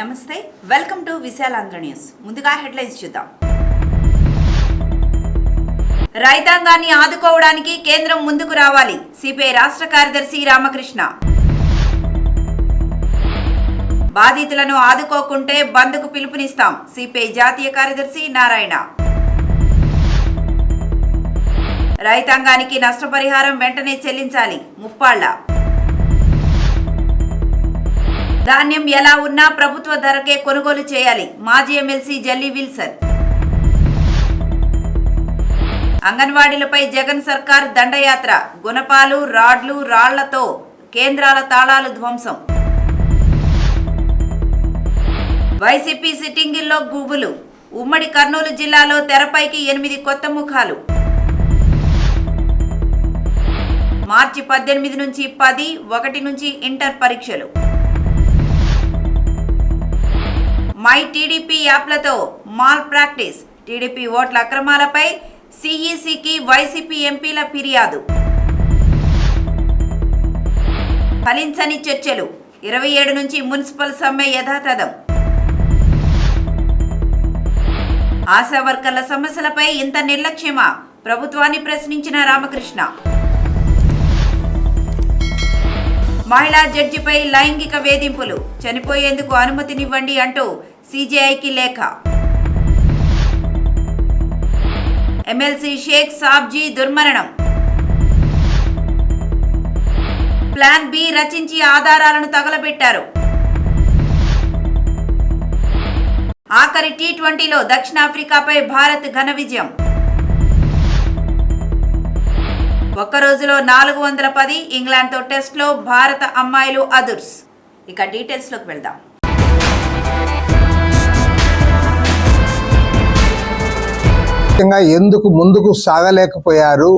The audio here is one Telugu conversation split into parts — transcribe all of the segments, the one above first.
నమస్తే వెల్కమ్ టు విశాలాంధ్ర న్యూస్. ముందుగా హెడ్లైన్స్ చూద్దాం. రైతాంగాన్ని ఆదుకోవడానికి కేంద్రం ముందుకు రావాలి. సిపిఐ రాష్ట్ర కార్యదర్శి రామకృష్ణ. బాధితులను ఆదుకోకుంటే బంద్కు పిలుపునిస్తాం. సిపిఐ జాతీయ కార్యదర్శి నారాయణ. రైతాంగానికి నష్టపరిహారం వెంటనే చెల్లించాలి. ముప్పాళ్ళ. ధాన్యం ఎలా ఉన్నా ప్రభుత్వ ధరకే కొనుగోలు చేయాలి. మాజీ ఎమ్మెల్సీ జల్లి విల్సన్. అంగన్వాడీలపై జగన్ సర్కార్ దండయాత్ర. గుణపాలు రాడ్లు రాళ్ళతో కేంద్రాల తాళాలు ధ్వంసం. వైసీపీ సిట్టింగిల్లో గుబులు ఉమ్మడి కర్నూలు జిల్లాలో తెరపైకి ఎనిమిది కొత్త ముఖాలు. మార్చి పద్దెనిమిది నుంచి పది ఒకటి నుంచి ఇంటర్ పరీక్షలు. మై టీడీపీ యాప్లతో మాల్ ప్రాక్టీస్. టీడీపీ ఓట్ల అక్రమాలపై సిఈసికి వైసీపీ ఎంపీల ఫిర్యాదు. ఫలించని చర్చలు. ఇరవై ఏడు నుంచి మున్సిపల్ సమ్మె యథాతథం. ఆశా వర్కర్ల సమస్యలపై ఇంత నిర్లక్ష్యమా? ప్రభుత్వాన్ని ప్రశ్నించిన రామకృష్ణ. మహిళా జడ్జిపై లైంగిక వేధింపులు. చనిపోయేందుకు అనుమతినివ్వండి అంటూ సీజేఐకి లేఖ. ఎమ్మెల్సీ షేక్ సాబ్జీ దుర్మరణం. ప్లాన్ బి రచించి ఆధారాలను తగలబెట్టారు. ఆఖరి టీ ట్వంటీలో దక్షిణాఫ్రికాపై భారత్ ఘన విజయం. ఒక్క రోజులో నాలుగు వందల పది ఇంగ్లాండ్తో టెస్ట్లో భారత అమ్మాయిలు అదుర్స్. ఇక డీటెయిల్స్లోకి వెళ్దాం. ముఖ్యంగా ఎందుకు ముందుకు సాగలేకపోయారు?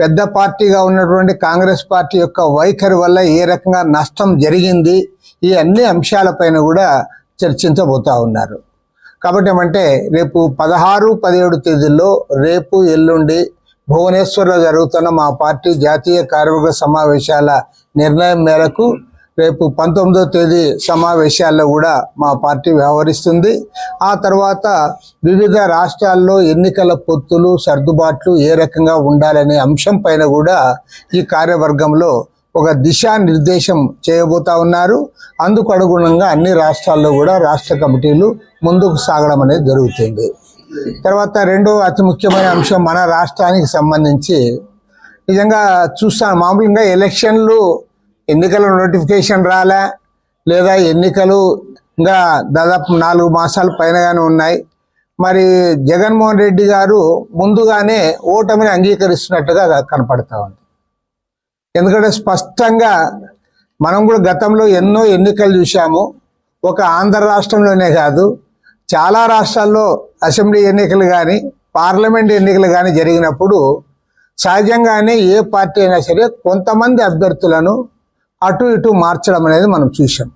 పెద్ద పార్టీగా ఉన్నటువంటి కాంగ్రెస్ పార్టీ యొక్క వైఖరి వల్ల ఏ రకంగా నష్టం జరిగింది? ఈ అన్ని అంశాలపైన కూడా చర్చించబోతా ఉన్నారు. కాబట్టి ఏమంటే రేపు పదహారు పదిహేడు తేదీల్లో రేపు ఎల్లుండి భువనేశ్వర్లో జరుగుతున్న మా పార్టీ జాతీయ కార్యవర్గ సమావేశాల నిర్ణయం మేరకు రేపు పంతొమ్మిదో తేదీ సమావేశాల్లో కూడా మా పార్టీ వ్యవహరిస్తుంది. ఆ తర్వాత వివిధ రాష్ట్రాల్లో ఎన్నికల పొత్తులు సర్దుబాట్లు ఏ రకంగా ఉండాలనే అంశం పైన కూడా ఈ కార్యవర్గంలో ఒక దిశానిర్దేశం చేయబోతా ఉన్నారు. అందుకు అనుగుణంగా అన్ని రాష్ట్రాల్లో కూడా రాష్ట్ర కమిటీలు ముందుకు సాగడం అనేది జరుగుతుంది. తర్వాత రెండో అతి ముఖ్యమైన అంశం మన రాష్ట్రానికి సంబంధించి నిజంగా చూస్తాను. మామూలుగా ఎలక్షన్లు ఎన్నికల నోటిఫికేషన్ రాలే లేదా ఎన్నికలు ఇంకా దాదాపు నాలుగు మాసాల పైనగానే ఉన్నాయి. మరి జగన్మోహన్ రెడ్డి గారు ముందుగానే ఓటమిని అంగీకరిస్తున్నట్టుగా కనపడతా ఉంది. ఎందుకంటే స్పష్టంగా మనం కూడా గతంలో ఎన్నో ఎన్నికలు చూసాము ఒక ఆంధ్ర రాష్ట్రంలోనే కాదు చాలా రాష్ట్రాల్లో అసెంబ్లీ ఎన్నికలు కానీ పార్లమెంట్ ఎన్నికలు కానీ జరిగినప్పుడు సహజంగానే ఏ పార్టీ అయినా సరే కొంతమంది అభ్యర్థులను అటు ఇటు మార్చడం అనేది మనం చూసాం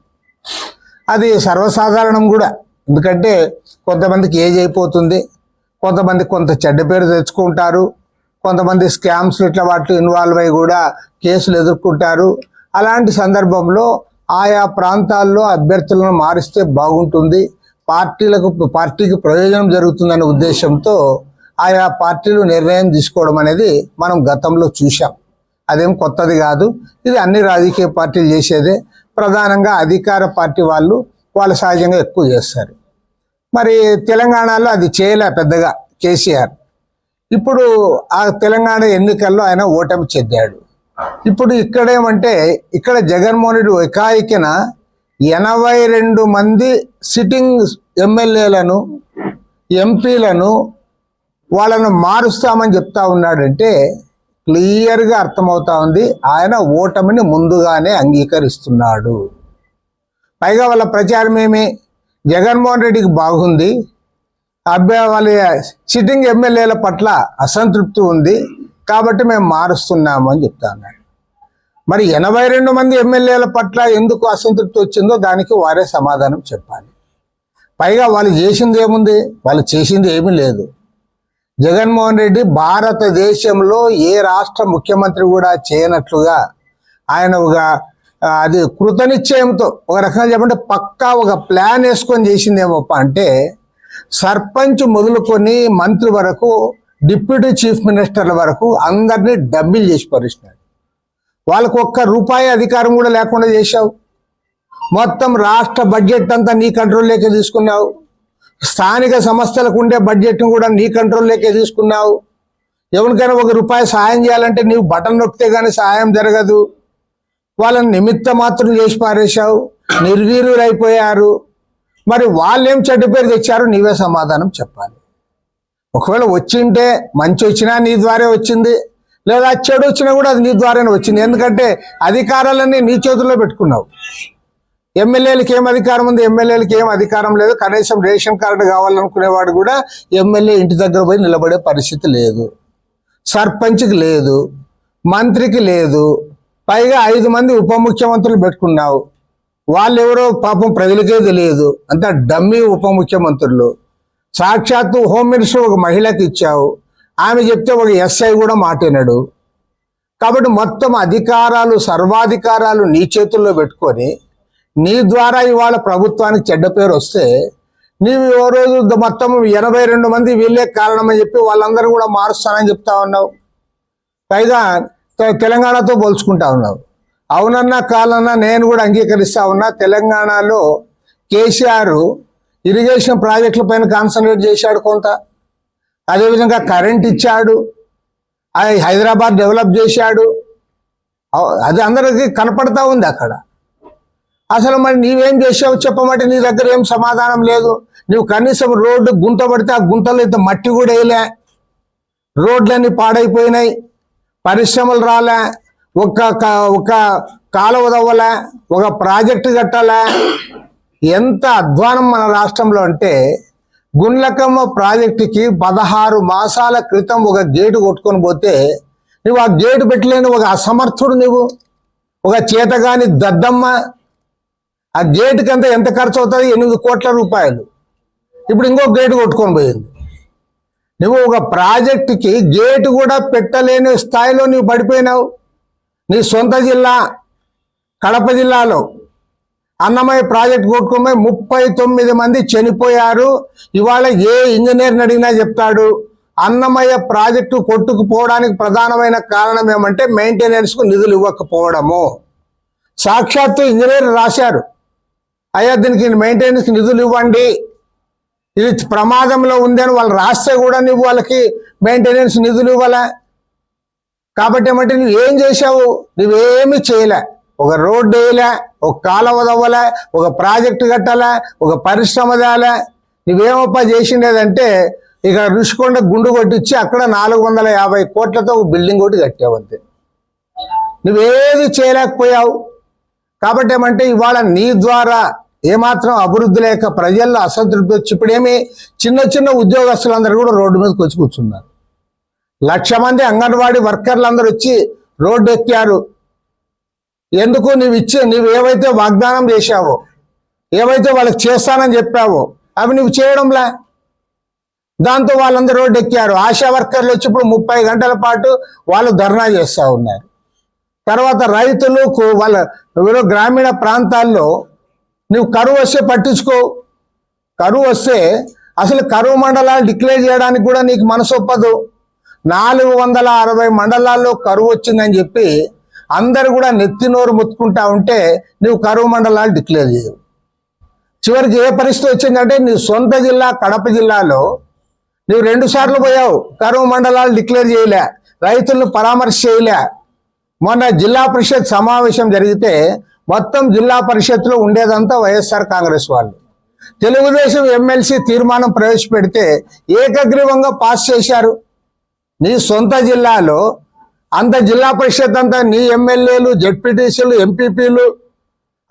అది సర్వసాధారణం కూడా. ఎందుకంటే కొంతమందికి ఏజ్ అయిపోతుంది కొంతమంది కొంత చెడ్డ పేరు తెచ్చుకుంటారు కొంతమంది స్కామ్స్ ఇట్లా వాటిలో ఇన్వాల్వ్ అయ్యి కూడా కేసులు ఎదుర్కొంటారు. అలాంటి సందర్భంలో ఆయా ప్రాంతాల్లో అభ్యర్థులను మారిస్తే బాగుంటుంది. పార్టీలకు పార్టీకి ప్రయోజనం జరుగుతుందనే ఉద్దేశంతో ఆయా పార్టీలు నిర్ణయం తీసుకోవడం అనేది మనం గతంలో చూసాం అదేం కొత్తది కాదు. ఇది అన్ని రాజకీయ పార్టీలు చేసేదే. ప్రధానంగా అధికార పార్టీ వాళ్ళు వాళ్ళు సహజంగా ఎక్కువ చేస్తారు. మరి తెలంగాణలో అది చేయలే పెద్దగా కేసీఆర్. ఇప్పుడు ఆ తెలంగాణ ఎన్నికల్లో ఆయన ఓటమి చెందాడు. ఇప్పుడు ఇక్కడేమంటే ఇక్కడ జగన్మోహన్ రెడ్డి ఏకాయికన ఎనభై రెండు మంది సిట్టింగ్ ఎమ్మెల్యేలను ఎంపీలను వాళ్ళను మారుస్తామని చెప్తా ఉన్నాడంటే క్లియర్గా అర్థమవుతా ఉంది. ఆయన ఓటమిని ముందుగానే అంగీకరిస్తున్నాడు. పైగా వాళ్ళ ప్రచారం ఏమి? జగన్మోహన్ రెడ్డికి బాగుంది. అభ్య వాళ్ళ సిట్టింగ్ ఎమ్మెల్యేల పట్ల అసంతృప్తి ఉంది. కాబట్టి మేము మారుస్తున్నాము అని చెప్తా ఉన్నాడు. మరి ఎనభై రెండు మంది ఎమ్మెల్యేల పట్ల ఎందుకు అసంతృప్తి వచ్చిందో దానికి వారే సమాధానం చెప్పాలి. పైగా వాళ్ళు చేసింది ఏముంది? వాళ్ళు చేసింది ఏమీ లేదు. జగన్మోహన్ రెడ్డి భారతదేశంలో ఏ రాష్ట్ర ముఖ్యమంత్రి కూడా చేయనట్లుగా ఆయన ఒక అది కృతనిశ్చయంతో ఒక రకంగా చెప్పంటే పక్కా ఒక ప్లాన్ వేసుకొని చేసిందేమోప్ప అంటే సర్పంచ్ మొదలుకొని మంత్రి వరకు డిప్యూటీ చీఫ్ మినిస్టర్ల వరకు అందరినీ డబ్బిల్ చేసి పరిచినాడు వాళ్ళకు ఒక్క రూపాయి అధికారం కూడా లేకుండా చేశావు. మొత్తం రాష్ట్ర బడ్జెట్ అంతా నీ కంట్రోల్లోకి తీసుకున్నావు. స్థానిక సంస్థలకు ఉండే బడ్జెట్ను కూడా నీ కంట్రోల్లోకి తీసుకున్నావు. ఎవరికైనా ఒక రూపాయి సాయం చేయాలంటే నీవు బటన్ నొక్కితే కానీ సహాయం జరగదు. వాళ్ళని నిమిత్త మాత్రం చేసి పారేశావు. నిర్వీరులైపోయారు మరి వాళ్ళేం చెడ్డ పేరు తెచ్చారో నీవే సమాధానం చెప్పాలి. ఒకవేళ వచ్చింటే మంచి వచ్చినా నీ ద్వారా వచ్చింది. లేదా చెడు వచ్చినా కూడా అది నీ ద్వారానే వచ్చింది. ఎందుకంటే అధికారాలన్నీ నీ చేతుల్లో పెట్టుకున్నావు. ఎమ్మెల్యేలకి ఏం అధికారం ఉంది? ఎమ్మెల్యేలకి ఏం అధికారం లేదు. కనీసం రేషన్ కార్డు కావాలనుకునేవాడు కూడా ఎమ్మెల్యే ఇంటి దగ్గర పోయి నిలబడే పరిస్థితి లేదు. సర్పంచ్కి లేదు. మంత్రికి లేదు. పైగా ఐదు మంది ఉప ముఖ్యమంత్రులు పెట్టుకున్నావు. వాళ్ళు ఎవరో పాపం ప్రజలకే తెలియదు. అంత డమ్మీ ఉప ముఖ్యమంత్రులు. సాక్షాత్తు హోమ్ మినిస్టర్ ఒక మహిళకి ఇచ్చావు. ఆమె చెప్తే ఒక ఎస్ఐ కూడా మాటినాడు. కాబట్టి మొత్తం అధికారాలు సర్వాధికారాలు నీ చేతుల్లో పెట్టుకొని నీ ద్వారా ఇవాళ ప్రభుత్వానికి చెడ్డ పేరు వస్తే నీవు ఓ రోజు మొత్తం ఎనభై రెండు మంది వీళ్ళే కారణమని చెప్పి వాళ్ళందరూ కూడా మారుస్తానని చెప్తా ఉన్నావు. పైగా తెలంగాణతో పోల్చుకుంటా ఉన్నావు. అవునన్నా కాలన్నా నేను కూడా అంగీకరిస్తా ఉన్నా. తెలంగాణలో కేసీఆర్ ఇరిగేషన్ ప్రాజెక్టుల పైన కాన్సన్ట్రేట్ చేశాడు కొంత. అదేవిధంగా కరెంట్ ఇచ్చాడు. అది హైదరాబాద్ డెవలప్ చేశాడు. అది అందరికీ కనపడతా ఉంది అక్కడ. అసలు మరి నీవేం చేసావు చెప్పమంటే నీ దగ్గర ఏం సమాధానం లేదు. నువ్వు కనీసం రోడ్డు గుంత పడితే ఆ గుంతలు ఇంత మట్టి కూడా వేయలే. రోడ్లన్నీ పాడైపోయినాయి. పరిశ్రమలు రాలే. ఒక్క ఒక కాలువ ఒక ప్రాజెక్టు కట్టాలే. ఎంత అధ్వానం మన రాష్ట్రంలో అంటే గుండ్లకమ్మ ప్రాజెక్టుకి పదహారు మాసాల క్రితం ఒక గేటు కొట్టుకొని పోతే నువ్వు ఆ గేటు పెట్టలేని ఒక అసమర్థుడు నువ్వు ఒక చేతగాని దద్దమ్మ. ఆ గేటుకంతా ఎంత ఖర్చు అవుతుంది? ఎనిమిది కోట్ల రూపాయలు. ఇప్పుడు ఇంకో గేటు కొట్టుకొని పోయింది. నువ్వు ఒక ప్రాజెక్టుకి గేటు కూడా పెట్టలేని స్థాయిలో నువ్వు పడిపోయినావు. నీ సొంత జిల్లా కడప జిల్లాలో. అన్నమయ్య ప్రాజెక్ట్ కొట్టుకుని ముప్పై తొమ్మిది మంది చనిపోయారు. ఇవాళ ఏ ఇంజనీర్ని అడిగినా చెప్తాడు. అన్నమయ్య ప్రాజెక్టు కొట్టుకుపోవడానికి ప్రధానమైన కారణం ఏమంటే మెయింటెనెన్స్కు నిధులు ఇవ్వకపోవడము. సాక్షాత్తు ఇంజనీర్ రాశారు. అయ్యా దీనికి మెయింటెనెన్స్కి నిధులు ఇవ్వండి. ఇది ప్రమాదంలో ఉందని వాళ్ళు రాస్తే కూడా నువ్వు వాళ్ళకి మెయింటెనెన్స్ నిధులు ఇవ్వాలా? కాబట్టి ఏమంటే నువ్వు ఏం చేసావు నువ్వేమీ చేయలే. ఒక రోడ్డు వేయలే ఒక కాలువ తవ్వలే ఒక ప్రాజెక్టు కట్టాలే ఒక పరిశ్రమ తేలే. నువ్వేమప్ప చేసిండేదంటే ఇక రుషికొండ గుండు కొట్టించి అక్కడ నాలుగు వందల యాభై కోట్లతో ఒక బిల్డింగ్ ఒకటి కట్టావు అంతే. నువ్వేది చేయలేకపోయావు. కాబట్టి ఏమంటే ఇవాళ నీ ద్వారా ఏమాత్రం అభివృద్ధి లేక ప్రజల్లో అసంతృప్తి వచ్చి ఇప్పుడేమి చిన్న చిన్న ఉద్యోగస్తులందరూ కూడా రోడ్డు మీదకి వచ్చి కూర్చున్నారు. లక్ష మంది అంగన్వాడీ వర్కర్లు అందరూ వచ్చి రోడ్డు ఎక్కారు. ఎందుకు నువ్వు ఇచ్చే నువ్వు ఏవైతే వాగ్దానం చేశావో ఏవైతే వాళ్ళకి చేస్తానని చెప్పావో అవి నువ్వు చేయడంలా? దాంతో వాళ్ళందరూ రోడ్డు ఎక్కారు ఆశా వర్కర్లు వచ్చి ఇప్పుడు ముప్పై గంటల పాటు వాళ్ళు ధర్నా చేస్తూ ఉన్నారు. తర్వాత రైతులు వాళ్ళ గ్రామీణ ప్రాంతాల్లో నువ్వు కరువు వస్తే పట్టించుకో. కరువు వస్తే అసలు కరువు మండలాలు డిక్లేర్ చేయడానికి కూడా నీకు మనసు ఒప్పదు. నాలుగు వందల అరవై మండలాల్లో కరువు వచ్చిందని చెప్పి అందరు కూడా నెత్తి నోరు ముత్తుకుంటా ఉంటే నువ్వు కరువు మండలాలు డిక్లేర్ చేయవు. చివరికి ఏ పరిస్థితి వచ్చిందంటే నీ సొంత జిల్లా కడప జిల్లాలో నువ్వు రెండు సార్లు పోయావు. కరువు మండలాలు డిక్లేర్ చేయలే. రైతులను పరామర్శ చేయలే. మొన్న జిల్లా పరిషత్ సమావేశం జరిగితే మొత్తం జిల్లా పరిషత్లో ఉండేదంతా వైఎస్ఆర్ కాంగ్రెస్ వాళ్ళు. తెలుగుదేశం ఎమ్మెల్సీ తీర్మానం ప్రవేశపెడితే ఏకగ్రీవంగా పాస్ చేశారు. నీ సొంత జిల్లాలో అంత జిల్లా పరిషత్ అంతా నీ ఎమ్మెల్యేలు జడ్పీటీసీలు ఎంపీపీలు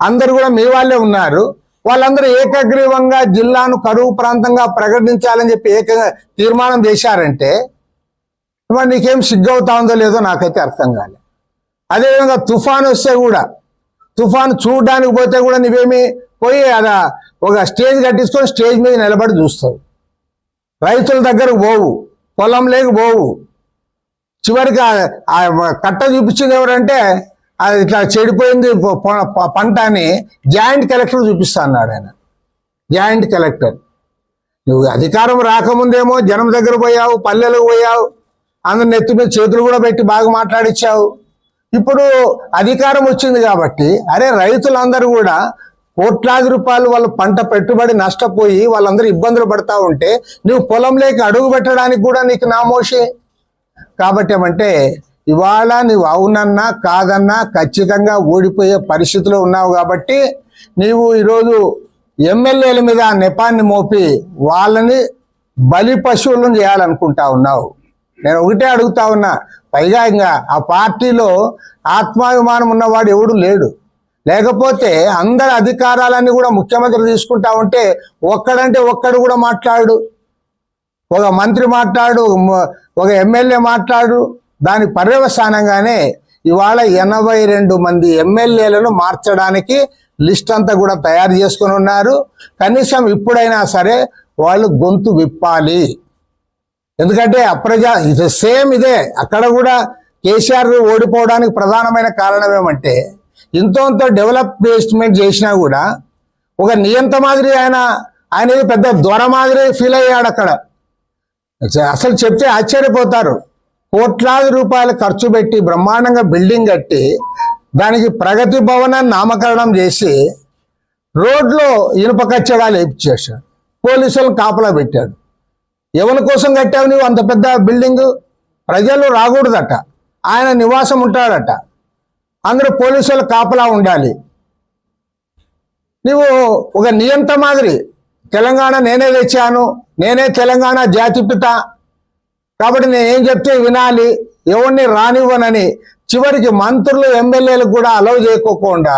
అందరు కూడా మీ వాళ్ళే ఉన్నారు. వాళ్ళందరూ ఏకగ్రీవంగా జిల్లాను కరువు ప్రాంతంగా ప్రకటించాలని చెప్పి ఏకంగా తీర్మానం చేశారంటే మరి నీకేం సిగ్గవుతా ఉందో లేదో నాకైతే అర్థం కాలే. అదేవిధంగా తుఫాన్ వస్తే కూడా తుఫాన్ చూడడానికి పోతే కూడా నువ్వేమి పోయి అలా ఒక స్టేజ్ కట్టించుకొని స్టేజ్ మీద నిలబడి చూస్తావు. రైతుల దగ్గరకు పోవు పొలం లేక పోవు. చివరికి ఆ- కట్ట చూపించింది ఎవరంటే అది ఇట్లా చెడిపోయింది పంట అని జాయింట్ కలెక్టర్ చూపిస్తా అన్నాడు ఆయన. Joint collector. నువ్వు అధికారం రాకముందేమో జనం దగ్గర పోయావు పల్లెలకు పోయావు అందరి నెత్తి మీద చేతులు కూడా పెట్టి బాగా మాట్లాడిచ్చావు. ఇప్పుడు అధికారం వచ్చింది కాబట్టి అరే రైతులందరూ కూడా కోట్లాది రూపాయలు వాళ్ళ పంట పెట్టుబడి నష్టపోయి వాళ్ళందరూ ఇబ్బందులు పడతా ఉంటే నువ్వు పొలంలోకి అడుగు పెట్టడానికి కూడా నీకు నామోషే కాబట్టి ఏమంటే ఇవాళ నువ్వు అవునన్నా కాదన్నా ఖచ్చితంగా ఓడిపోయే పరిస్థితిలో ఉన్నావు కాబట్టి నీవు ఈరోజు ఎమ్మెల్యేల మీద ఆ నెపాన్ని మోపి వాళ్ళని బలి పశువులను చేయాలనుకుంటా ఉన్నావు. నేను ఒకటే అడుగుతా ఉన్నా పైగా ఇంకా ఆ పార్టీలో ఆత్మాభిమానం ఉన్నవాడు ఎవడు లేడు. లేకపోతే అందరి అధికారాలన్నీ కూడా ముఖ్యమంత్రి తీసుకుంటా ఉంటే ఒక్కడంటే ఒక్కడు కూడా మాట్లాడు. ఒక మంత్రి మాట్లాడు ఒక ఎమ్మెల్యే మాట్లాడు దాని పర్యవసానంగానే ఇవాళ ఎనభై రెండు మంది ఎమ్మెల్యేలను మార్చడానికి లిస్ట్ అంతా కూడా తయారు చేసుకుని ఉన్నారు. కనీసం ఇప్పుడైనా సరే వాళ్ళు గొంతు విప్పాలి. ఎందుకంటే అప్రజా ఇది సేమ్ ఇదే. అక్కడ కూడా కేసీఆర్ ఓడిపోవడానికి ప్రధానమైన కారణం ఏమంటే ఇంతో డెవలప్ డెవలప్మెంట్ చేసినా కూడా ఒక నియంత మాదిరి ఆయన ఆయన పెద్ద దొర మాదిరి ఫీల్ అయ్యాడు అక్కడ. అసలు చెప్తే ఆశ్చర్యపోతారు. కోట్లాది రూపాయలు ఖర్చు పెట్టి బ్రహ్మాండంగా బిల్డింగ్ కట్టి దానికి ప్రగతి భవనాన్ని నామకరణం చేసి రోడ్లో ఇనుప కచ్చడాలు వేయించేశాడు పోలీసులను కాపలా పెట్టాడు. ఎవరి కోసం కట్టావు నువ్వు అంత పెద్ద బిల్డింగ్? ప్రజలు రాకూడదట. ఆయన నివాసం ఉంటాడట. అందరూ పోలీసులు కాపలా ఉండాలి. నువ్వు ఒక నియంత మాదిరి. తెలంగాణ నేనే తెచ్చాను. నేనే తెలంగాణ జాతిపిత కాబట్టి నేను ఏం చెప్తే వినాలి. ఎవరిని రానివ్వనని చివరికి మంత్రులు ఎమ్మెల్యేలకు కూడా అలవ్ చేయకోకుండా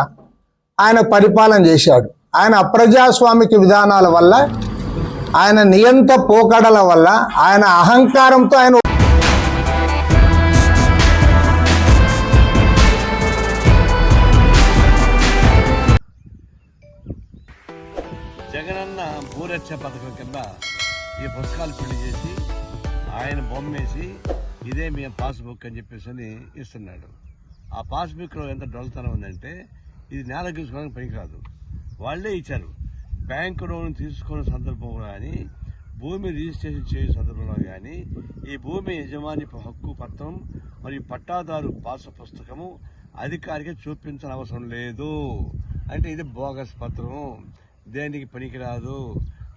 ఆయన పరిపాలన చేశాడు. ఆయన అప్రజాస్వామిక విధానాల వల్ల ఆయన నియంత పోకడల వల్ల ఆయన అహంకారంతో ఆయన జగనన్న భూరక్ష పథకం కింద ఈ పుస్తకాలు పెళ్ళి చేసి ఆయన బొమ్మేసి ఇదే మీ పాస్బుక్ అని చెప్పేసి అని ఇస్తున్నాడు. ఆ పాస్బుక్లో ఎంత డొలతనం ఉందంటే ఇది నేల గీసుకోవడానికి పనికిరాదు. వాళ్ళే ఇచ్చారు. బ్యాంకు లోన్ తీసుకున్న సందర్భంలో కానీ భూమి రిజిస్ట్రేషన్ చేసే సందర్భంలో కానీ ఈ భూమి యజమాని హక్కు పత్రం మరియు పట్టాదారు పాస్ పుస్తకము అధికారికి చూపించిన అవసరం లేదు. అంటే ఇది బోగస్ పత్రం. దేనికి పనికిరాదు?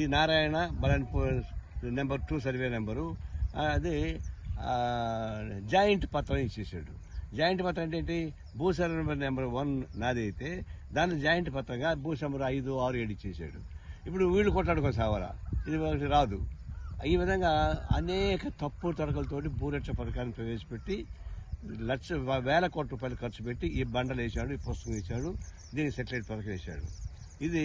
ఈ Narayana Balanpur number two survey number. అది జాయింట్ పత్రం ఇచ్చేసాడు. జాయింట్ పత్రం అంటే ఏంటి? భూ సర్వే నెంబర్ నెంబర్ వన్ నాది అయితే దాన్ని జాయింట్ పత్రంగా భూ నెంబర్ ఐదు ఆరు ఏడు ఇచ్చేసాడు. ఇప్పుడు వీళ్ళు కొట్లాడుకో సావరా ఇది ఒకటి రాదు. ఈ విధంగా అనేక తప్పు తరగలతోటి భూరక్ష పథకాన్ని ప్రవేశపెట్టి లక్ష వేల కోట్ల రూపాయలు ఖర్చు పెట్టి ఈ బండలు వేశాడు ఈ పుస్తకం వేశాడు దీనికి సెటిలైట్ పథకం వేశాడు. ఇది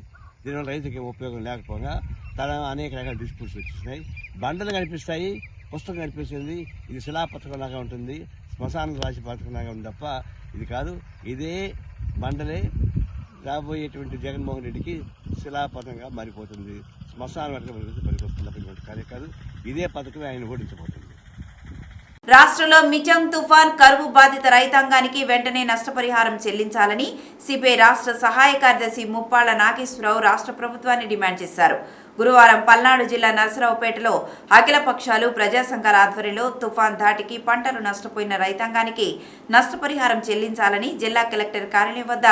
దీనివల్ల రైతుకి ఉపయోగం లేకపోగా తన అనేక రకాల డిస్ప్యూట్స్ వచ్చేసినాయి. బండలు కనిపిస్తాయి పుస్తకం కనిపిస్తుంది ఇది శిలా పథకం లాగా ఉంటుంది శ్మశానం రాశి పథకంలాగా ఉంది తప్ప ఇది కాదు. ఇదే బండలే రాబోయేటువంటి జగన్మోహన్ రెడ్డికి శిలాపథంగా మారిపోతుంది. శ్మశాన వర్గం పనికొస్తుంది తప్ప కాదు. ఇదే పథకం ఆయన ఓడించబోతుంది. రాష్ట్రంలో మిచంగ్ తుఫాన్ కరువు బాధిత రైతాంగానికి వెంటనే నష్టపరిహారం చెల్లించాలని సిపిఐ రాష్ట్ర సహాయ కార్యదర్శి ముప్పాళ్ళ నాగేశ్వరరావు రాష్ట్ర ప్రభుత్వాన్ని డిమాండ్ చేశారు. గురువారం పల్నాడు జిల్లా నరసరావుపేటలో అఖిల పక్షాలు ప్రజా సంఘాల ఆధ్వర్యంలో తుఫాన్ ధాటికి పంటలు నష్టపోయిన రైతాంగానికి నష్టపరిహారం చెల్లించాలని జిల్లా కలెక్టర్ కార్యాలయం వద్ద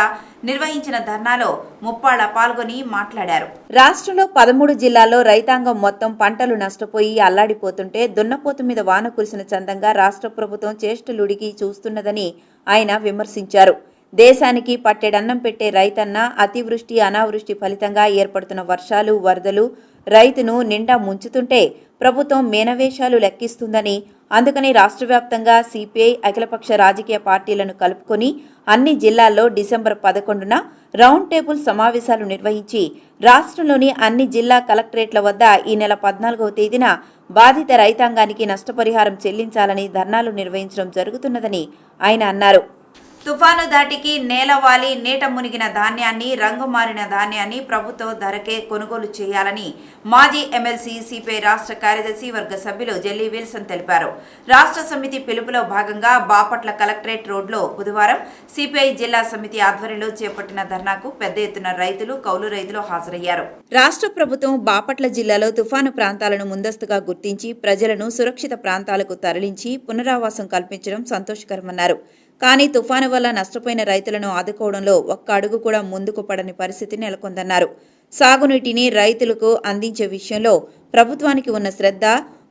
నిర్వహించిన ధర్నాలో ముప్పాళ్ళ పాల్గొని మాట్లాడారు. రాష్ట్రంలో పదమూడు జిల్లాల్లో రైతాంగం మొత్తం పంటలు నష్టపోయి అల్లాడిపోతుంటే దున్నపోతు మీద వాన కురిసిన చందంగా రాష్ట్ర ప్రభుత్వం చేష్టలుడికి చూస్తున్నదని ఆయన విమర్శించారు. దేశానికి పట్టెడన్నం పెట్టే రైతన్న అతివృష్టి అనావృష్టి ఫలితంగా ఏర్పడుతున్న వర్షాలు వరదలు రైతును నిండా ముంచుతుంటే ప్రభుత్వం మేనవేషాలు లెక్కిస్తుందని అందుకని రాష్ట్ర వ్యాప్తంగా సిపిఐ అఖిలపక్ష రాజకీయ పార్టీలను కలుపుకొని అన్ని జిల్లాల్లో డిసెంబర్ పదకొండున రౌండ్ టేబుల్ సమావేశాలు నిర్వహించి రాష్ట్రంలోని అన్ని జిల్లా కలెక్టరేట్ల వద్ద ఈ నెల పద్నాలుగవ తేదీన బాధిత రైతాంగానికి నష్టపరిహారం చెల్లించాలని ధర్నాలు నిర్వహించడం జరుగుతున్నదని ఆయన అన్నారు. తుఫాను దాటికి నేలవాలి నీట మునిగిన ధాన్యాన్ని రంగు మారిన ధాన్యాన్ని ప్రభుత్వ ధరకే కొనుగోలు చేయాలని మాజీ ఎమ్మెల్సీ సిపిఐ రాష్ట్ర కార్యదర్శి వర్గ సభ్యులు జెల్లీ విల్సన్ తెలిపారు. రాష్ట్ర సమితి పిలుపులో భాగంగా బాపట్ల కలెక్టరేట్ రోడ్లో బుధవారం సిపిఐ జిల్లా సమితి ఆధ్వర్యంలో చేపట్టిన ధర్నాకు పెద్ద ఎత్తున రైతులు కౌలు రైతులు హాజరయ్యారు. రాష్ట్ర ప్రభుత్వం బాపట్ల జిల్లాలో తుఫాను ప్రాంతాలను ముందస్తుగా గుర్తించి ప్రజలను సురక్షిత ప్రాంతాలకు తరలించి పునరావాసం కల్పించడం సంతోషకరమన్నారు. కానీ తుఫాను వల్ల నష్టపోయిన రైతులను ఆదుకోవడంలో ఒక్క అడుగు కూడా ముందుకు పడని పరిస్థితి నెలకొందన్నారు. సాగునీటిని రైతులకు అందించే విషయంలో ప్రభుత్వానికి ఉన్న శ్రద్ధ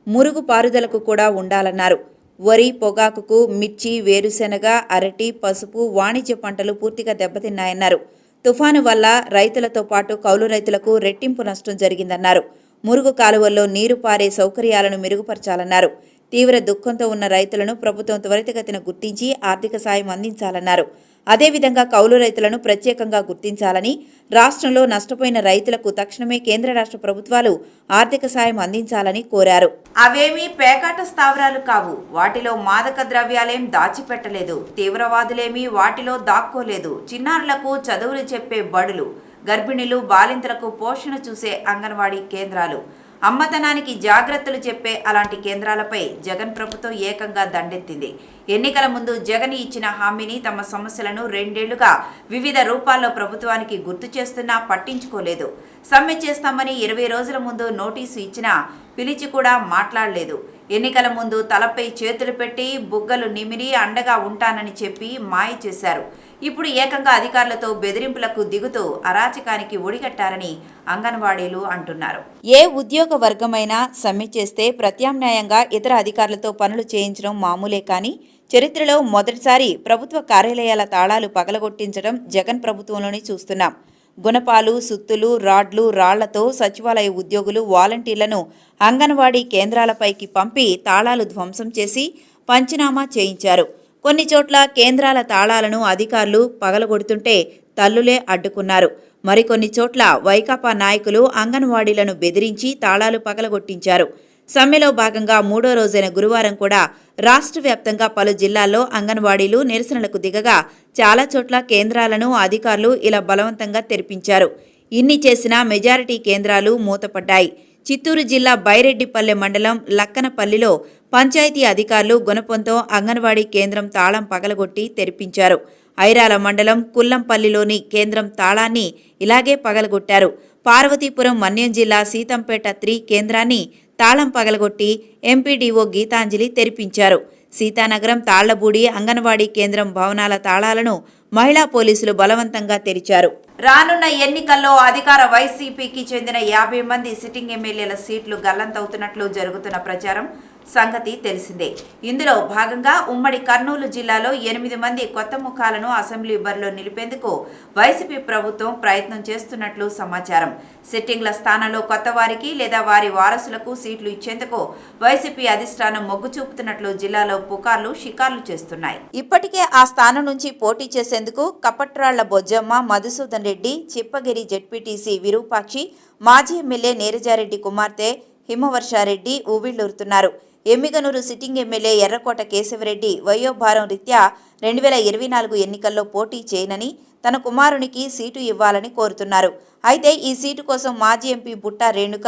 మురుగు పారుదలకు కూడా ఉండాలన్నారు. వరి పొగాకుకు మిర్చి వేరుశెనగ అరటి పసుపు వాణిజ్య పంటలు పూర్తిగా దెబ్బతిన్నాయన్నారు. తుఫాను వల్ల రైతులతో పాటు కౌలు రైతులకు రెట్టింపు నష్టం జరిగిందన్నారు. మురుగు కాలువల్లో నీరు పారే సౌకర్యాలను మెరుగుపరచాలన్నారు. తీవ్ర దుఃఖంతో ఉన్న రైతులను ప్రభుత్వం త్వరితగతిన గుర్తించి ఆర్థిక సాయం అందించాలన్నారు. అదేవిధంగా కౌలు రైతులను ప్రత్యేకంగా గుర్తించాలని రాష్ట్రంలో నష్టపోయిన రైతులకు తక్షణమే కేంద్ర రాష్ట్ర ప్రభుత్వాలు ఆర్థిక సాయం అందించాలని కోరారు. అవేమీ పేకాట స్థావరాలు కావు. వాటిలో మాదక ద్రవ్యాలేం దాచిపెట్టలేదు. తీవ్రవాదులేమీ వాటిలో దాక్కోలేదు. చిన్నారులకు చదువులు చెప్పే బడులు గర్భిణీలు బాలింతలకు పోషణ చూసే అంగన్వాడీ కేంద్రాలు అమ్మతనానికి జాగ్రత్తలు చెప్పే అలాంటి కేంద్రాలపై జగన్ ప్రభుత్వం ఏకంగా దండెత్తింది. ఎన్నికల ముందు జగన్ ఇచ్చిన హామీని తమ సమస్యలను రెండేళ్ళుగా వివిధ రూపాల్లో ప్రభుత్వానికి గుర్తు చేస్తున్నా పట్టించుకోలేదు. సమ్మె చేస్తామని ఇరవై రోజుల ముందు నోటీసు ఇచ్చినా పిలిచి కూడా మాట్లాడలేదు. ఎన్నికల ముందు తలపై చేతులు పెట్టి బుగ్గలు నిమిరి అండగా ఉంటానని చెప్పి మాయ చేశారు. ఇప్పుడు ఏకంగా అధికారులతో బెదిరింపులకు దిగుతూ అరాచకానికి ఒడిగట్టారని అంగన్వాడీలు అంటున్నారు. ఏ ఉద్యోగ వర్గమైనా సమ్మె చేస్తే ప్రత్యామ్నాయంగా ఇతర అధికారులతో పనులు చేయించడం మామూలే కానీ చరిత్రలో మొదటిసారి ప్రభుత్వ కార్యాలయాల తాళాలు పగలగొట్టించడం జగన్ ప్రభుత్వంలోనే చూస్తున్నాం. గుణపాలు సుత్తులు రాడ్లు రాళ్ళతో సచివాలయ ఉద్యోగులు వాలంటీర్లను అంగన్వాడీ కేంద్రాలపైకి పంపి తాళాలు ధ్వంసం చేసి పంచనామా చేయించారు. కొన్ని చోట్ల కేంద్రాల తాళాలను అధికారులు పగలగొడుతుంటే తల్లులే అడ్డుకున్నారు. మరికొన్ని చోట్ల వైకాపా నాయకులు అంగన్వాడీలను బెదిరించి తాళాలు పగలగొట్టించారు. సమ్మెలో భాగంగా మూడో రోజైన గురువారం కూడా రాష్ట్ర వ్యాప్తంగా పలు జిల్లాల్లో అంగన్వాడీలు నిరసనలకు దిగగా చాలా చోట్ల కేంద్రాలను అధికారులు ఇలా బలవంతంగా తెరిపించారు. ఇన్ని చేసిన మెజారిటీ కేంద్రాలు మూతపడ్డాయి. చిత్తూరు జిల్లా బైరెడ్డిపల్లె మండలం లక్కనపల్లిలో పంచాయతీ అధికారులు గుణపంతో అంగన్వాడీ కేంద్రం తాళం పగలగొట్టి తెరిపించారు. ఐరాల మండలం కుల్లంపల్లిలోని కేంద్రం తాళాన్ని ఇలాగే పగలగొట్టారు. పార్వతీపురం మన్యం జిల్లా సీతంపేట త్రీ కేంద్రాన్ని తాళం పగలగొట్టి ఎంపీడీఓ గీతాంజలి తెరిపించారు. సీతానగరం తాళ్ళబూడి అంగన్వాడీ కేంద్రం భవనాల తాళాలను మహిళా పోలీసులు బలవంతంగా తెరిచారు. రానున్న ఎన్నికల్లో అధికార వైసీపీకి చెందిన యాభై మంది సిట్టింగ్ ఎమ్మెల్యేల సీట్లు గల్లంతవుతున్నట్లు జరుగుతున్న ప్రచారం సంగతి తెలిసిందే. ఇందులో భాగంగా ఉమ్మడి కర్నూలు జిల్లాలో ఎనిమిది మంది కొత్త ముఖాలను అసెంబ్లీ బరిలో నిలిపేందుకు వైసీపీ ప్రభుత్వం ప్రయత్నం చేస్తున్నట్లు సమాచారం. సిట్టింగ్ల స్థానంలో కొత్త వారికి లేదా వారి వారసులకు సీట్లు ఇచ్చేందుకు వైసీపీ అధిష్టానం మొగ్గు చూపుతున్నట్లు జిల్లాలో పుకార్లు షికార్లు చేస్తున్నాయి. ఇప్పటికే ఆ స్థానం నుంచి పోటీ చేసేందుకు కపట్రాళ్ళ బొజ్జమ్మ మధుసూదన్ రెడ్డి చిప్పగిరి జెడ్పీటీసీ విరూపాక్షి మాజీ ఎమ్మెల్యే నీరజారెడ్డి కుమార్తె హిమవర్షారెడ్డి ఊవిళ్ళూరుతున్నారు ఎమ్మిగనూరు సిట్టింగ్ ఎమ్మెల్యే ఎర్రకోట కేశవరెడ్డి వయోభారం రీత్యా రెండు వేల ఇరవై నాలుగు ఎన్నికల్లో పోటీ చేయనని తన కుమారునికి సీటు ఇవ్వాలని కోరుతున్నారు. అయితే ఈ సీటు కోసం మాజీ ఎంపీ బుట్టా రేణుక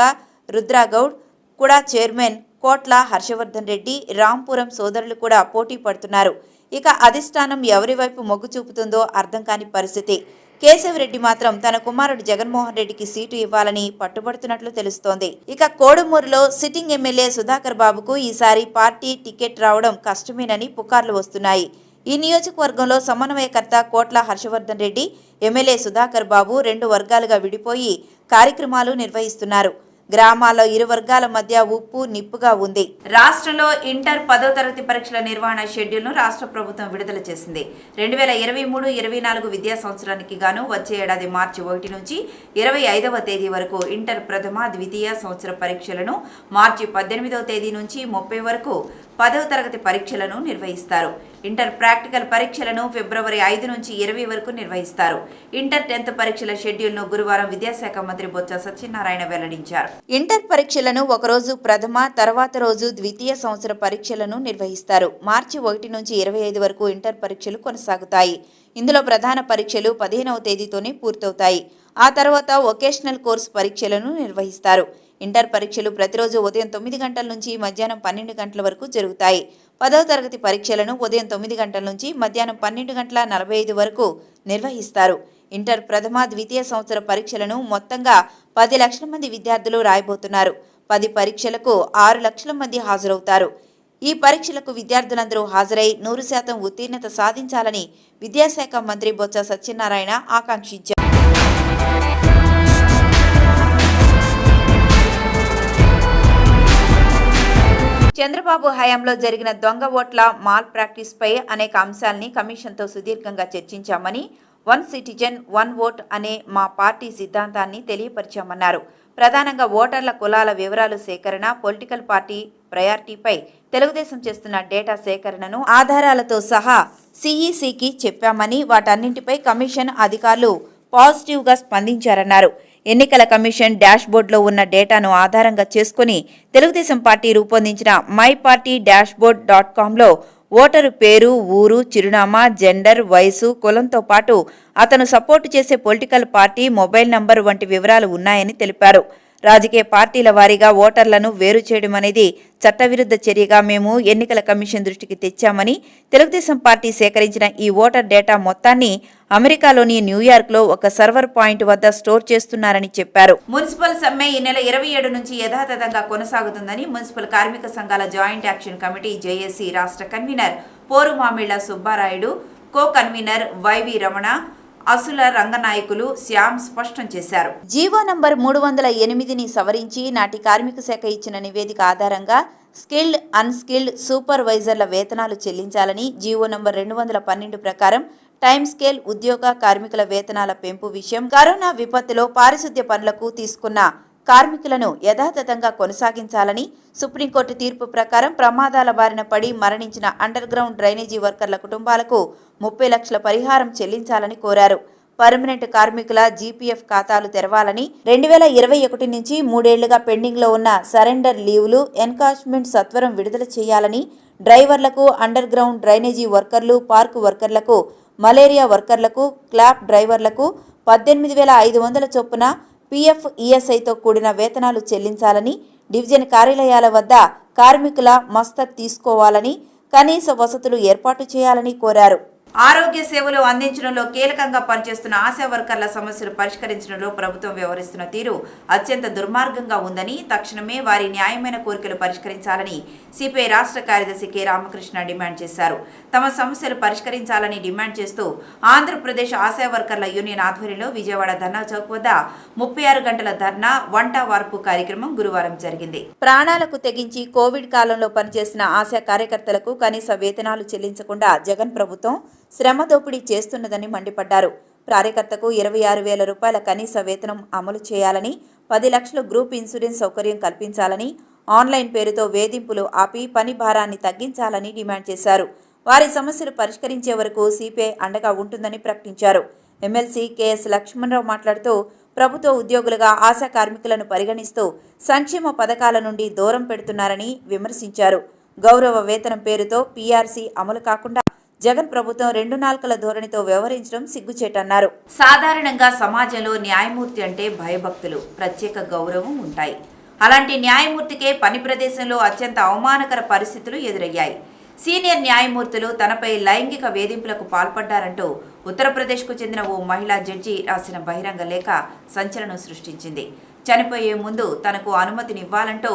రుద్రాగౌడ్ కూడా చైర్మన్ కోట్ల హర్షవర్ధన్ రెడ్డి రాంపురం సోదరులు కూడా పోటీ పడుతున్నారు. ఇక అధిష్టానం ఎవరి వైపు మొగ్గు చూపుతుందో అర్థం కాని పరిస్థితి. కేశవరెడ్డి మాత్రం తన కుమారుడు జగన్మోహన్ రెడ్డికి సీటు ఇవ్వాలని పట్టుబడుతున్నట్లు తెలుస్తోంది. ఇక కోడుమూరులో సిట్టింగ్ ఎమ్మెల్యే సుధాకర్ బాబుకు ఈసారి పార్టీ టికెట్ రావడం కష్టమేనని పుకార్లు వస్తున్నాయి. ఈ నియోజకవర్గంలో సమన్వయకర్త కోట్ల హర్షవర్ధన్ రెడ్డి ఎమ్మెల్యే సుధాకర్ బాబు రెండు వర్గాలుగా విడిపోయి కార్యక్రమాలు నిర్వహిస్తున్నారు. గ్రామాల్లో ఇరు వర్గాల మధ్య ఉప్పు నిప్పుగా ఉంది. రాష్ట్రంలో ఇంటర్ పదో తరగతి పరీక్షల నిర్వహణ షెడ్యూల్ను రాష్ట్ర ప్రభుత్వం విడుదల చేసింది. రెండు వేల ఇరవై మూడు ఇరవై నాలుగు విద్యా సంవత్సరానికి గాను వచ్చే ఏడాది మార్చి ఒకటి నుంచి ఇరవై ఐదవ తేదీ వరకు ఇంటర్ ప్రథమ ద్వితీయ సంవత్సర పరీక్షలను మార్చి పద్దెనిమిదవ తేదీ నుంచి ముప్పై వరకు పదవ తరగతి పరీక్షలను నిర్వహిస్తారు. ఇంటర్ ప్రాక్టికల్ పరీక్షలను ఫిబ్రవరి ఐదు నుంచి ఇరవై వరకు నిర్వహిస్తారు. ఇంటర్ టెన్త్ పరీక్షల షెడ్యూల్ను గురువారం విద్యాశాఖ మంత్రి బొత్స సత్యనారాయణ వెల్లడించారు. ఇంటర్ పరీక్షలను ఒకరోజు ప్రథమ తర్వాత రోజు ద్వితీయ సంవత్సర పరీక్షలను నిర్వహిస్తారు. మార్చి ఒకటి నుంచి ఇరవై ఐదు వరకు ఇంటర్ పరీక్షలు కొనసాగుతాయి. ఇందులో ప్రధాన పరీక్షలు పదిహేనవ తేదీతోనే పూర్తవుతాయి. ఆ తర్వాత వొకేషనల్ కోర్సు పరీక్షలను నిర్వహిస్తారు. ఇంటర్ పరీక్షలు ప్రతిరోజు ఉదయం తొమ్మిది గంటల నుంచి మధ్యాహ్నం పన్నెండు గంటల వరకు జరుగుతాయి. పదవ తరగతి పరీక్షలను ఉదయం తొమ్మిది గంటల నుంచి మధ్యాహ్నం పన్నెండు గంటల నలభై ఐదు వరకు నిర్వహిస్తారు. ఇంటర్ ప్రథమ ద్వితీయ సంవత్సర పరీక్షలను మొత్తంగా పది లక్షల మంది విద్యార్థులు రాయబోతున్నారు. పది పరీక్షలకు ఆరు లక్షల మంది హాజరవుతారు. ఈ పరీక్షలకు విద్యార్థులందరూ హాజరై నూరు శాతం ఉత్తీర్ణత సాధించాలని విద్యాశాఖ మంత్రి బొత్స సత్యనారాయణ ఆకాంక్షించారు. చంద్రబాబు హయాంలో జరిగిన దొంగ ఓట్ల మాల్ ప్రాక్టీస్పై అనేక అంశాల్ని కమిషన్తో సుదీర్ఘంగా చర్చించామని వన్ సిటిజన్ వన్ ఓట్ అనే మా పార్టీ సిద్ధాంతాన్ని తెలియపరిచామన్నారు. ప్రధానంగా ఓటర్ల కులాల వివరాలు సేకరణ పొలిటికల్ పార్టీ ప్రయారిటీపై తెలుగుదేశం చేస్తున్న డేటా సేకరణను ఆధారాలతో సహా సిఈసికి చెప్పామని వాటన్నింటిపై కమిషన్ అధికారులు పాజిటివ్గా స్పందించారన్నారు. ఎన్నికల కమిషన్ డాష్బోర్డ్లో ఉన్న డేటాను ఆధారంగా చేసుకుని తెలుగుదేశం పార్టీ రూపొందించిన మై పార్టీ డాష్బోర్డ్ డాట్ కామ్లో ఓటరు పేరు ఊరు చిరునామా జెండర్ వయసు కులంతో పాటు అతను సపోర్టు చేసే పొలిటికల్ పార్టీ మొబైల్ నంబర్ వంటి వివరాలు ఉన్నాయని తెలిపారు. రాజకీయ పార్టీల వారీగా ఓటర్లను వేరు చేయడం అనేది చట్టవిరుద్ధ చర్యగా మేము ఎన్నికల కమిషన్ దృష్టికి తెచ్చామని తెలుగుదేశం పార్టీ సేకరించిన ఈ ఓటర్ డేటా మొత్తాన్ని అమెరికాలోని న్యూయార్క్లో ఒక సర్వర్ పాయింట్ వద్ద స్టోర్ చేస్తున్నారని చెప్పారు. మున్సిపల్ సమ్మె ఈ నెల ఇరవై ఏడు నుంచి యథాతథంగా కొనసాగుతుందని మున్సిపల్ కార్మిక సంఘాల జాయింట్ యాక్షన్ కమిటీ జేఏసీ రాష్ట్ర convener Porumamilla Subbarayudu co convener YV Ramana అసుల Ranganayakulu Shyam స్పష్టం చేశారు. జీవో నంబర్ మూడు వందల ఎనిమిదిని సవరించి నాటి కార్మిక శాఖ ఇచ్చిన నివేదిక ఆధారంగా స్కిల్డ్ అన్స్కిల్డ్ సూపర్వైజర్ల వేతనాలు చెల్లించాలని జీవో నంబర్ రెండు వందల పన్నెండు ప్రకారం టైమ్ స్కేల్ ఉద్యోగ కార్మికుల వేతనాల పెంపు విషయం కరోనా విపత్తులో పారిశుద్ధ్య పనులకు తీసుకున్న కార్మికులను యథాతథంగా కొనసాగించాలని సుప్రీంకోర్టు తీర్పు ప్రకారం ప్రమాదాల బారిన పడి మరణించిన అండర్ గ్రౌండ్ డ్రైనేజీ వర్కర్ల కుటుంబాలకు ముప్పై లక్షల పరిహారం చెల్లించాలని కోరారు. పర్మనెంట్ కార్మికుల జీపీఎఫ్ ఖాతాలు తెరవాలని రెండు వేల ఇరవై ఒకటి నుంచి మూడేళ్ళుగా పెండింగ్లో ఉన్న సరెండర్ లీవులు ఎన్కాష్మెంట్ సత్వరం విడుదల చేయాలని డ్రైవర్లకు అండర్ గ్రౌండ్ డ్రైనేజీ వర్కర్లు పార్కు వర్కర్లకు మలేరియా వర్కర్లకు క్లాప్ డ్రైవర్లకు పద్దెనిమిది వేల ఐదు వందల చొప్పున పీఎఫ్ ఈఎస్ఐతో కూడిన వేతనాలు చెల్లించాలని డివిజన్ కార్యాలయాల వద్ద కార్మికుల మస్తక్ తీసుకోవాలని కనీస వసతులు ఏర్పాటు చేయాలని కోరారు. ఆరోగ్య సేవలు అందించడంలో కీలకంగా పనిచేస్తున్న ఆశా వర్కర్ల సమస్యలు పరిష్కరించడంలో ప్రభుత్వం వ్యవహరిస్తున్న తీరు అత్యంత దుర్మార్గంగా ఉందని తక్షణమే వారి న్యాయమైన కోరికలు పరిష్కరించాలని సిపిఐ రాష్ట్ర కార్యదర్శి కె. రామకృష్ణ డిమాండ్ చేశారు. తమ సమస్యలు పరిష్కరించాలని డిమాండ్ చేస్తూ ఆంధ్రప్రదేశ్ ఆశా వర్కర్ల యూనియన్ ఆధ్వర్యంలో విజయవాడ ధర్నా చౌక్ వద్ద ముప్పై ఆరు గంటల ధర్నా వంట వార్పు కార్యక్రమం గురువారం జరిగింది. ప్రాణాలకు తెగించి కోవిడ్ కాలంలో పనిచేసిన ఆశా కార్యకర్తలకు కనీస వేతనాలు చెల్లించకుండా జగన్ ప్రభుత్వం శ్రమ దోపిడీ చేస్తున్నదని మండిపడ్డారు. కార్యకర్తకు ఇరవై ఆరు వేల రూపాయల కనీస వేతనం అమలు చేయాలని పది లక్షల గ్రూప్ ఇన్సూరెన్స్ సౌకర్యం కల్పించాలని ఆన్లైన్ పేరుతో వేధింపులు ఆపి పని భారాన్ని తగ్గించాలని డిమాండ్ చేశారు. వారి సమస్యలు పరిష్కరించే వరకు సిపిఐ అండగా ఉంటుందని ప్రకటించారు. ఎమ్మెల్సీ కెఎస్ లక్ష్మణరావు మాట్లాడుతూ ప్రభుత్వ ఉద్యోగులుగా ఆశా కార్మికులను పరిగణిస్తూ సంక్షేమ పథకాల నుండి దూరం పెడుతున్నారని విమర్శించారు. గౌరవ వేతనం పేరుతో పీఆర్సీ అమలు కాకుండా జగన్ ప్రభుత్వం రెండు నాల్కల ధోరణితో వ్యవహరించడం సిగ్గుచేటన్నారు సాధారణంగా సమాజంలో న్యాయమూర్తి అంటే భయభక్తులు. ప్రత్యేక గౌరవం ఉంటాయి. అలాంటి న్యాయమూర్తికే పని ప్రదేశంలో అత్యంత అవమానకర పరిస్థితులు ఎదురయ్యాయి. సీనియర్ న్యాయమూర్తులు తనపై లైంగిక వేధింపులకు పాల్పడ్డారంటూ ఉత్తరప్రదేశ్కు చెందిన ఓ మహిళా జడ్జి రాసిన బహిరంగ లేఖ సంచలనం సృష్టించింది. చనిపోయే ముందు తనకు అనుమతినివ్వాలంటూ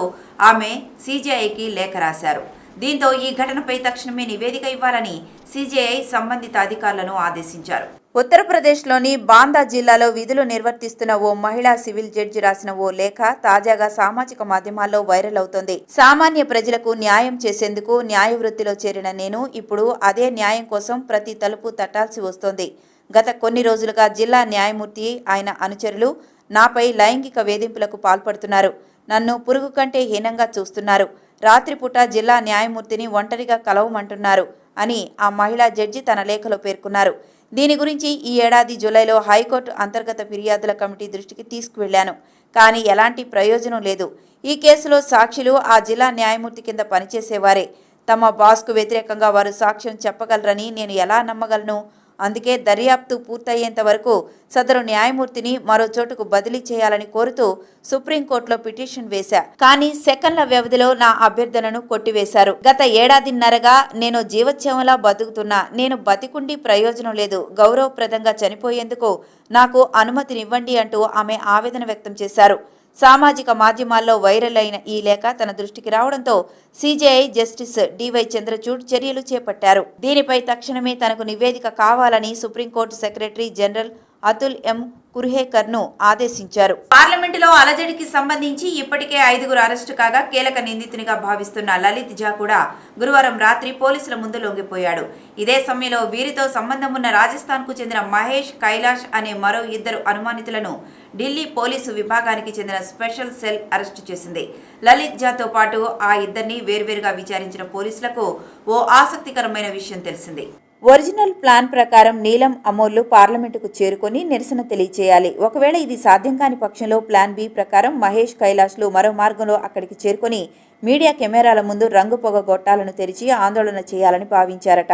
ఆమె సీజీఐకి లేఖ రాశారు. దీంతో ఈ ఘటనపై తక్షణమే నివేదిక ఇవ్వాలని సిజేఐ సంబంధిత అధికారులను ఆదేశించారు. ఉత్తరప్రదేశ్లోని బాందా జిల్లాలో విధులు నిర్వర్తిస్తున్న ఓ మహిళా సివిల్ జడ్జి రాసిన ఓ లేఖ తాజాగా సామాజిక మాధ్యమాల్లో వైరల్ అవుతోంది. సామాన్య ప్రజలకు న్యాయం చేసేందుకు న్యాయ వృత్తిలో చేరిన నేను ఇప్పుడు అదే న్యాయం కోసం ప్రతి తలుపు తట్టాల్సి వస్తోంది. గత కొన్ని రోజులుగా జిల్లా న్యాయమూర్తి ఆయన అనుచరులు నాపై లైంగిక వేధింపులకు పాల్పడుతున్నారు. నన్ను పురుగు కంటే హీనంగా చూస్తున్నారు. రాత్రిపూట జిల్లా న్యాయమూర్తిని ఒంటరిగా కలవమంటున్నారు అని ఆ మహిళా జడ్జి తన లేఖలో పేర్కొన్నారు. దీని గురించి ఈ ఏడాది జూలైలో హైకోర్టు అంతర్గత ఫిర్యాదుల కమిటీ దృష్టికి తీసుకువెళ్ళాను కానీ ఎలాంటి ప్రయోజనం లేదు. ఈ కేసులో సాక్షులు ఆ జిల్లా న్యాయమూర్తి కింద పనిచేసేవారే. తమ బాస్కు వ్యతిరేకంగా వారు సాక్ష్యం చెప్పగలరని నేను ఎలా నమ్మగలను? అందుకే దర్యాప్తు పూర్తయ్యేంత వరకు సదరు న్యాయమూర్తిని మరో చోటుకు బదిలీ చేయాలని కోరుతూ సుప్రీంకోర్టులో పిటిషన్ వేశా. కానీ సెకండ్ల వ్యవధిలో నా అభ్యర్థనను కొట్టివేశారు. గత ఏడాదిన్నరగా నేను జీవోత్సవంలా బతుకుతున్నా. నేను బతికుండి ప్రయోజనం లేదు. గౌరవప్రదంగా చనిపోయేందుకు నాకు అనుమతినివ్వండి అంటూ ఆమె ఆవేదన వ్యక్తం చేశారు. సామాజిక మాధ్యమాల్లో వైరల్ అయిన ఈ లేఖ తన దృష్టికి రావడంతో సీజేఐ జస్టిస్ డివై చంద్రచూడ్ చర్యలు చేపట్టారు. దీనిపై తక్షణమే తనకు నివేదిక కావాలని supreme court secretary general Atul M. కుర్హేకర్ను ఆదేశించారు. పార్లమెంటులో అలజడికి సంబంధించి ఇప్పటికే ఐదుగురు అరెస్టు కాగా కీలక నిందితునిగా భావిస్తున్న లలిత్ జా కూడా గురువారం రాత్రి పోలీసుల ముందు లొంగిపోయాడు. ఇదే సమయంలో వీరితో సంబంధం ఉన్న రాజస్థాన్కు చెందిన మహేష్ కైలాష్ అనే మరో ఇద్దరు అనుమానితులను ఢిల్లీ పోలీసు విభాగానికి చెందిన స్పెషల్ సెల్ అరెస్టు చేసింది. లలిత్ జాతో పాటు ఆ ఇద్దరిని వేర్వేరుగా విచారించిన పోలీసులకు ఓ ఆసక్తికరమైన విషయం తెలిసింది. ఒరిజినల్ ప్లాన్ ప్రకారం నీలం అమోల్లు పార్లమెంటుకు చేరుకొని నిరసన తెలియచేయాలి. ఒకవేళ ఇది సాధ్యం కాని పక్షంలో ప్లాన్ బి ప్రకారం మహేష్ కైలాష్లు మరో మార్గంలో అక్కడికి చేరుకొని మీడియా కెమెరాల ముందు రంగు పొగ గొట్టాలను తెరిచి ఆందోళన చేయాలని భావించారట.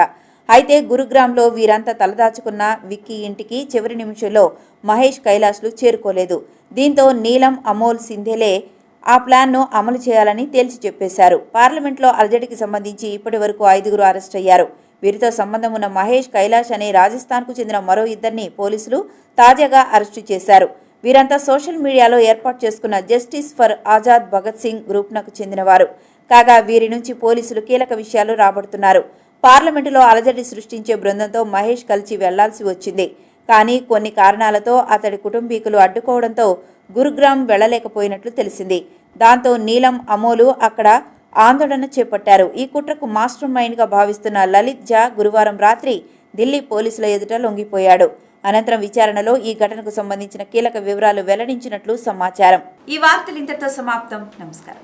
అయితే గురుగ్రామ్లో వీరంతా తలదాచుకున్న విక్కీ ఇంటికి చివరి నిమిషంలో మహేష్ కైలాష్లు చేరుకోలేదు. దీంతో నీలం అమోల్ సింధేలే ఆ ప్లాన్ను అమలు చేయాలని తేల్చి చెప్పేశారు. పార్లమెంట్లో అలజడికి సంబంధించి ఇప్పటి వరకు ఐదుగురు అరెస్ట్ అయ్యారు. వీరితో సంబంధం ఉన్న మహేష్ కైలాష్ అనే రాజస్థాన్కు చెందిన మరో ఇద్దరిని పోలీసులు తాజాగా అరెస్టు చేశారు. వీరంతా సోషల్ మీడియాలో ఏర్పాటు చేసుకున్న జస్టిస్ ఫర్ ఆజాద్ భగత్ సింగ్ గ్రూప్నకు చెందినవారు. కాగా వీరి నుంచి పోలీసులు కీలక విషయాలు రాబడుతున్నారు. పార్లమెంటులో అలజడి సృష్టించే బృందంతో మహేష్ కలిసి వెళ్ళాల్సి వచ్చింది. కానీ కొన్ని కారణాలతో అతడి కుటుంబీకులు అడ్డుకోవడంతో గురుగ్రామ్ వెళ్ళలేకపోయినట్లు తెలిసింది. దాంతో నీలం అమోలు అక్కడ ఆందోళన చేపట్టారు. ఈ కుట్రకు మాస్టర్ మైండ్గా భావిస్తున్న లలిత్ జా గురువారం రాత్రి ఢిల్లీ పోలీసుల ఎదుట లొంగిపోయాడు. అనంతరం విచారణలో ఈ ఘటనకు సంబంధించిన కీలక వివరాలు వెల్లడించినట్లు సమాచారం. ఈ వార్తలు ఇంతటితో సమాప్తం. నమస్కారం.